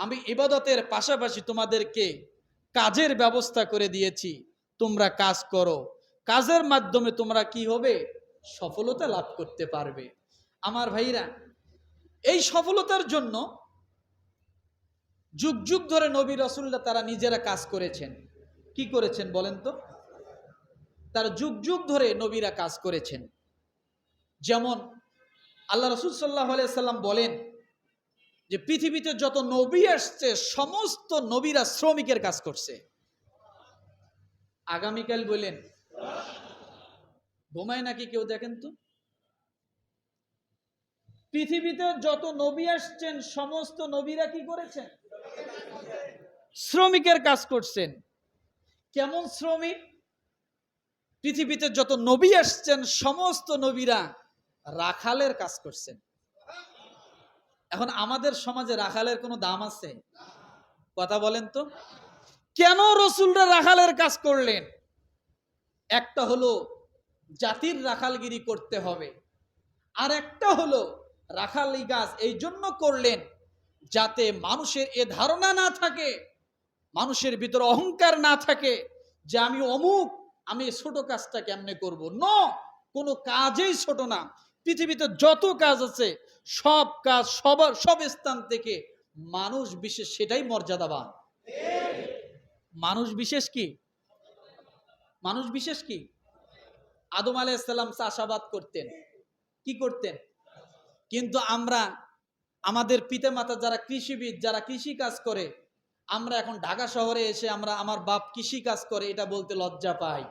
আমি ইবাদতের পাশাপাশি তোমাদেরকে কাজের ব্যবস্থা করে দিয়েছি। তোমরা কাজ করো। কাজের মাধ্যমে তোমরা কি হবে? সফলতা লাভ করতে পারবে। আমার ভাইরা, এই সফলতার জন্য যুগ যুগ ধরে নবী রসুল্লাহ তারা নিজেরা কাজ করেছেন। কি করেছেন বলেন তো? তারা যুগ যুগ ধরে নবীরা কাজ করেছেন। যেমন আল্লাহ রসুল সাল্লাহ সাল্লাম বলেন যে পৃথিবীতে যত নবী আসছে, সমস্ত নবীরা শ্রমিকের কাজ করছে। আগামীকাল বললেন ঘুমায় নাকি কেউ দেখেন তো? পৃথিবীতে যত নবী আসছেন, সমস্ত নবীরা কি করেছেন? শ্রমিকের কাজ করছেন। কেমন শ্রমিক? পৃথিবীতে যত নবী আসছেন, সমস্ত নবীরা রাখালের কাজ করছেন। এখন আমাদের সমাজে রাখালের কোনো দাম আছে? কথা বলেন তো। কেন রসুলরা রাখালের কাজ করলেন? একটা হলো জাতির রাখালগিরি করতে হবে। আর একটা হলো রাখালি গাছ এই জন্য করলেন যাতে মানুষের এ ধারণা না থাকে, মানুষের ভিতরে অহংকার না থাকে যে আমি অমুক, আমি ছোট কাজটা কেমনে করব? ন, কোনো কাজেই ছোট না। পৃথিবীতে যত কাজ আছে, সব কাজ সবার, সব স্থান থেকে মানুষ বিশেষ সেটাই মর্যাদাবান। মানুষ বিশেষ কি? মানুষ বিশেষ কি? আদম আলাইসাল্লাম চাষাবাদ করতেন। কি করতেন? কিন্তু আমরা, আমাদের পিতা মাতা যারা কৃষিবিদ, যারা কৃষি কাজ করে, আমরা এখন ঢাকা শহরে এসে আমরা আমার বাপ কৃষি কাজ করে, এটা বলতে লজ্জা পাই।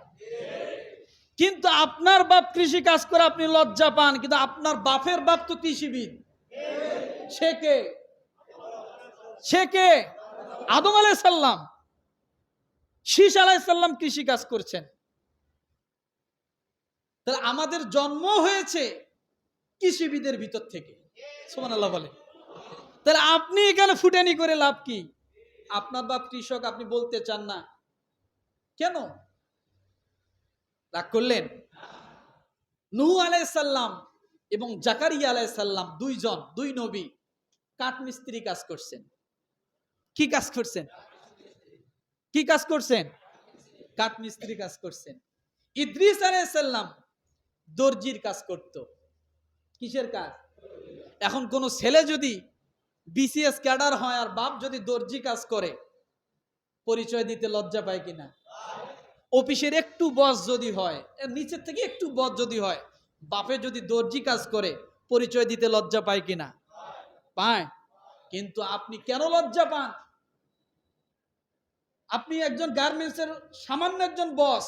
কিন্তু আপনার বাপ কৃষি কাজ করে আপনি লজ্জা পান, কিন্তু আপনার বাপের বাপ তো কৃষিবিদ। আদম আলাইসাল্লাম শীষ আলাইসাল্লাম কৃষি কাজ করছেন। তাহলে আমাদের জন্ম হয়েছে কৃষিবিদের ভিতর থেকে। সোমান আল্লাহ বলে। তাহলে আপনি এখানে ফুটানি করে লাভ কি? আপনার বাপ কৃষক, আপনি বলতে চান না। কেন? রাগ করলেন? নুহু আলাইসাল্লাম এবং জাকারিয়া আলাইসাল্লাম দুইজন, দুই নবী কাঠমিস্ত্রি কাজ করছেন। কি কাজ করছেন? কি কাজ করছেন? কাঠমিস্ত্রি কাজ করছেন। ইদ্রিস আলাইসাল্লাম দর্জির কাজ করত। কিসের কাজ? এখন কোন ছেলে যদি বিসিএস ক্যাডার হয় আর বাপ যদি দর্জি কাজ করে, পরিচয় দিতে লজ্জা পায় কিনা? অফিসের একটু বস যদি হয় নিচের থেকে একটু বস যদি হয়, বাপে যদি দর্জি কাজ করে, পরিচয় দিতে লজ্জা পায় কিনা? পায়। কিন্তু আপনি কেন লজ্জা পান? আপনি একজন গার্মেন্টসের সামান্য একজন বস